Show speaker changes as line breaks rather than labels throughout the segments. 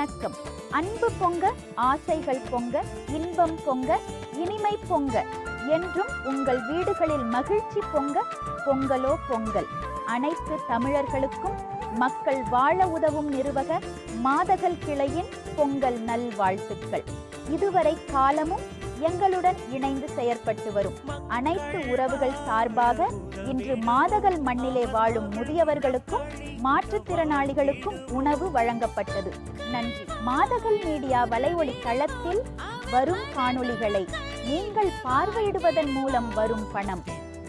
வணக்கம். அன்பு பொங்க ஆசைகள் பொங்க இன்பம் பொங்க இனிமை பொங்க என்றும் உங்கள் வீடுகளில் மகிழ்ச்சி பொங்க பொங்கலோ பொங்கல். அனைத்து தமிழர்களுக்கும் மக்கள் வாழ உதவும் நிறுவக மாதகல் கிளையின் பொங்கல் நல்வாழ்த்துக்கள். இதுவரை காலமும் எங்களுடன் இணைந்து செயற்பட்டு வரும். அனைத்து உறவுகள் சார்பாக இன்று மாதகல் மண்ணிலே வாழும் முதியவர்களுக்கும் மாற்றுத்திறனாளிகளுக்கும் உணவு வழங்கப்பட்டது. நன்றி. மாதகல் மீடியா வலைஒளி தளத்தில் வரும் காணொளிகளை நீங்கள் பார்வையிடுவதன் மூலம் வரும் பணம்.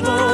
vivo.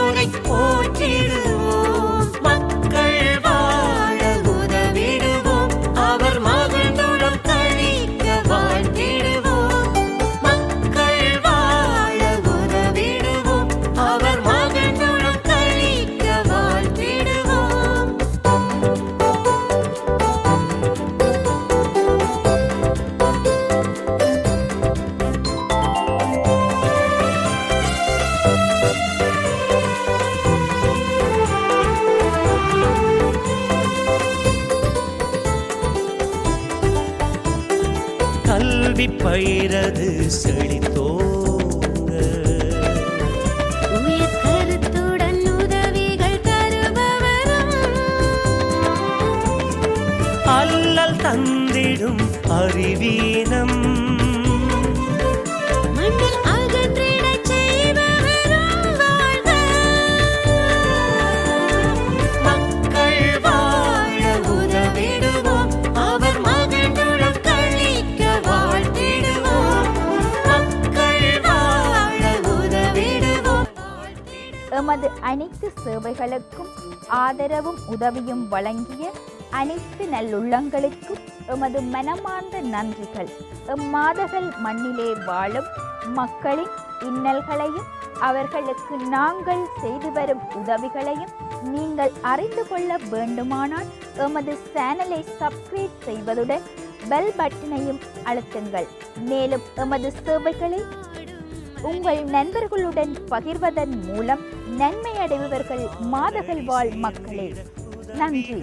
கல்வி பயிரது
தருபவரும்.
அல்லல் தந்திடும் அறிவீனம்.
மண்ணில்
எமது அனைத்து சேவைகளுக்கும் ஆதரவும் உதவியும் வழங்கிய அனைத்து நல்லுள்ளங்களுக்கும் எமது மனமார்ந்த நன்றிகள். எம்மாதகள் மண்ணிலே வாழும் மக்களின் இன்னல்களையும் அவர்களுக்கு நாங்கள் செய்து வரும் உதவிகளையும் நீங்கள் அறிந்து கொள்ள வேண்டுமானால் எமது சேனலை சப்ஸ்கிரைப் செய்வதுடன் பெல் பட்டனையும் அழுத்துங்கள். மேலும் எமது சேவைகளை உங்கள் நண்பர்களுடன் பகிர்வதன் மூலம் நன்மை அடைபவர்கள் மாதகள் வாழ் மக்களே. நன்றி.